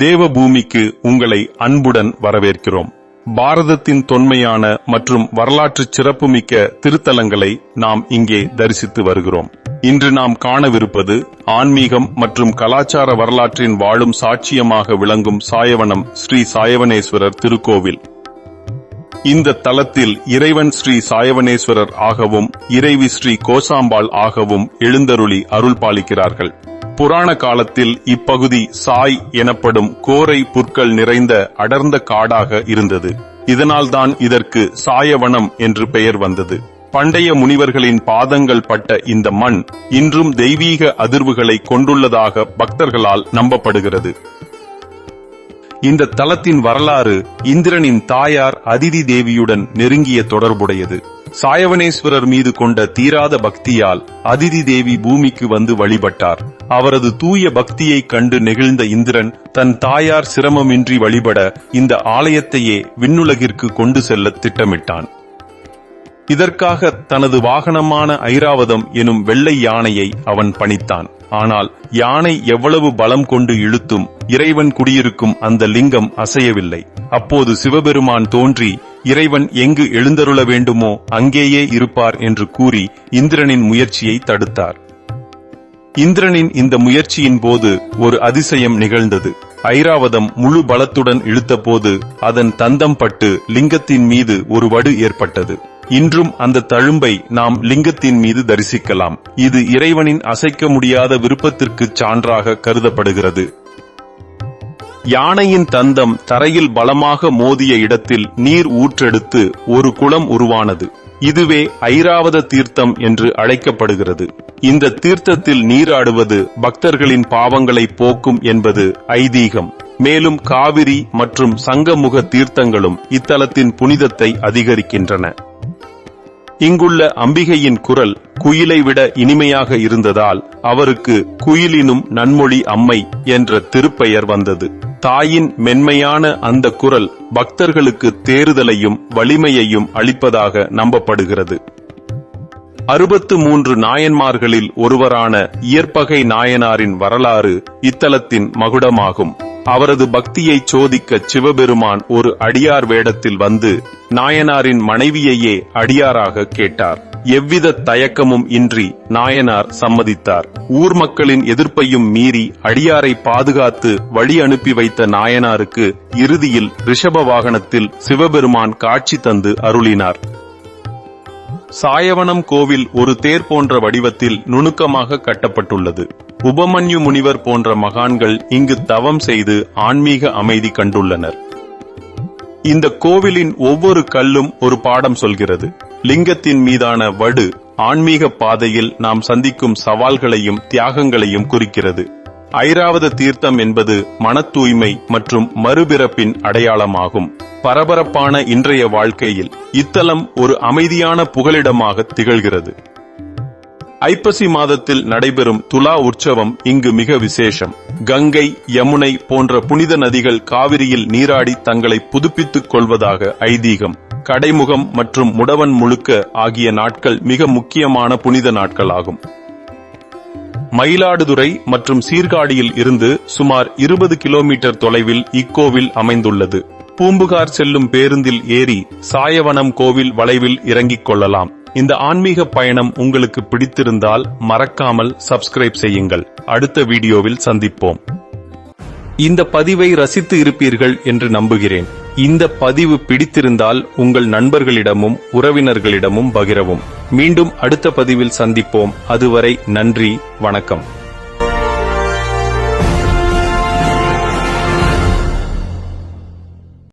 தேவபூமிக்கு உங்களை அன்புடன் வரவேற்கிறோம். பாரதத்தின் தொன்மையான மற்றும் வரலாற்று சிறப்புமிக்க திருத்தலங்களை நாம் இங்கே தரிசித்து வருகிறோம். இன்று நாம் காணவிருப்பது ஆன்மீகம் மற்றும் கலாச்சார வரலாற்றின் வாழும் சாட்சியமாக விளங்கும் சாயவனம் ஸ்ரீ சாயவனேஸ்வரர் திருக்கோவில். இந்த தலத்தில் இறைவன் ஸ்ரீ சாயவனேஸ்வரர் ஆகவும் இறைவி ஸ்ரீ கோசாம்பாள் ஆகவும் எழுந்தருளி அருள் பாலிக்கிறார்கள் புராண காலத்தில் இப்பகுதி சாய் எனப்படும் கோரை புற்கள் நிறைந்த அடர்ந்த காடாக இருந்தது. இதனால்தான் இதற்கு சாயவனம் என்று பெயர் வந்தது. பண்டைய முனிவர்களின் பாதங்கள் பட்ட இந்த மண் இன்றும் தெய்வீக அதிர்வுகளை கொண்டுள்ளதாக பக்தர்களால் நம்பப்படுகிறது. இந்த தலத்தின் வரலாறு இந்திரனின் தாயார் அதிதி தேவியுடன் நெருங்கிய தொடர்புடையது. சாயவனேஸ்வரர் மீது கொண்ட தீராத பக்தியால் அதிதி தேவி பூமிக்கு வந்து வழிபட்டார். அவரது தூய பக்தியைக் கண்டு நெகிழ்ந்த இந்திரன் தன் தாயார் சிரமமின்றி வழிபட இந்த ஆலயத்தையே விண்ணுலகிற்கு கொண்டு செல்ல திட்டமிட்டான். இதற்காக தனது வாகனமான ஐராவதம் எனும் வெள்ளை யானையை அவன் பணித்தான். ஆனால் யானை எவ்வளவு பலம் கொண்டு இழுத்தும் இறைவன் குடியிருக்கும் அந்த லிங்கம் அசையவில்லை. அப்போது சிவபெருமான் தோன்றி இறைவன் எங்கு எழுந்தருள வேண்டுமோ அங்கேயே இருப்பார் என்று கூறி இந்திரனின் முயற்சியை தடுத்தார். இந்திரனின் இந்த முயற்சியின் போது ஒரு அதிசயம் நிகழ்ந்தது. ஐராவதம் முழு பலத்துடன் இழுத்தபோது அதன் தந்தம் பட்டு லிங்கத்தின் மீது ஒரு வடு ஏற்பட்டது. இன்றும் அந்த தழும்பை நாம் லிங்கத்தின் மீது தரிசிக்கலாம். இது இறைவனின் அசைக்க முடியாத விருப்பத்திற்கு சான்றாக கருதப்படுகிறது. யானையின் தந்தம் தரையில் பலமாக மோதிய இடத்தில் நீர் ஊற்றெடுத்து ஒரு குளம் உருவானது. இதுவே ஐராவத தீர்த்தம் என்று அழைக்கப்படுகிறது. இந்த தீர்த்தத்தில் நீராடுவது பக்தர்களின் பாவங்களை போக்கும் என்பது ஐதீகம். மேலும் காவிரி மற்றும் சங்கமுக தீர்த்தங்களும் இத்தலத்தின் புனிதத்தை அதிகரிக்கின்றன. இங்குள்ள அம்பிகையின் குரல் குயிலை விட இனிமையாக இருந்ததால் அவருக்கு குயிலினும் நன்மொழி அம்மை என்ற திருப்பெயர் வந்தது. தாயின் மென்மையான அந்த குரல் பக்தர்களுக்கு தேறுதலையும் வலிமையையும் அளிப்பதாக நம்பப்படுகிறது. அறுபத்து மூன்று நாயன்மார்களில் ஒருவரான இயற்பகை நாயனாரின் வரலாறு இத்தலத்தின் மகுடமாகும். அவரது பக்தியை சோதிக்க சிவபெருமான் ஒரு அடியார் வேடத்தில் வந்து நாயனாரின் மனைவியையே அடியாராக கேட்டார். எவ்வித தயக்கமும் இன்றி நாயனார் சம்மதித்தார். ஊர் மக்களின் எதிர்ப்பையும் மீறி அடியாரை பாதுகாத்து வழி அனுப்பி வைத்த நாயனாருக்கு இறுதியில் ரிஷப வாகனத்தில் சிவபெருமான் காட்சி தந்து அருளினார். சாயவனம் கோவில் ஒரு தேர் போன்ற வடிவத்தில் நுணுக்கமாக கட்டப்பட்டுள்ளது. உபமன்யு முனிவர் போன்ற மகான்கள் இங்கு தவம் செய்து ஆன்மீக அமைதி கண்டுள்ளனர். இந்த கோவிலின் ஒவ்வொரு கல்லும் ஒரு பாடம் சொல்கிறது. லிங்கத்தின் மீதான வடு ஆன்மீக பாதையில் நாம் சந்திக்கும் சவால்களையும் தியாகங்களையும் குறிக்கிறது. ஐராவத தீர்த்தம் என்பது மன தூய்மை மற்றும் மறுபிறப்பின் அடையாளமாகும். பரபரப்பான இன்றைய வாழ்க்கையில் இத்தலம் ஒரு அமைதியான புகலிடமாக திகழ்கிறது. ஐப்பசி மாதத்தில் நடைபெறும் துலா உற்சவம் இங்கு மிக விசேஷம். கங்கை யமுனை போன்ற புனித நதிகள் காவிரியில் நீராடி தங்களை புதுப்பித்துக் கொள்வதாக ஐதீகம். கடைமுகம் மற்றும் முடவன் முழுக்க ஆகிய நாட்கள் மிக முக்கியமான புனித நாட்கள் ஆகும் மயிலாடுதுறை மற்றும் சீர்காழியில் இருந்து சுமார் இருபது கிலோமீட்டர் தொலைவில் இக்கோவில் அமைந்துள்ளது. பூம்புகார் செல்லும் பேருந்தில் ஏறி சாயவனம் கோவில் வளைவில் இறங்கிக் கொள்ளலாம். இந்த ஆன்மீக பயணம் உங்களுக்கு பிடித்திருந்தால் மறக்காமல் சப்ஸ்கிரைப் செய்யுங்கள். அடுத்த வீடியோவில் சந்திப்போம். இந்த பதிவை ரசித்து இருப்பீர்கள் என்று நம்புகிறேன். இந்த பதிவு பிடித்திருந்தால் உங்கள் நண்பர்களிடமும் உறவினர்களிடமும் பகிரவும். மீண்டும் அடுத்த பதிவில் சந்திப்போம். அதுவரை நன்றி வணக்கம்.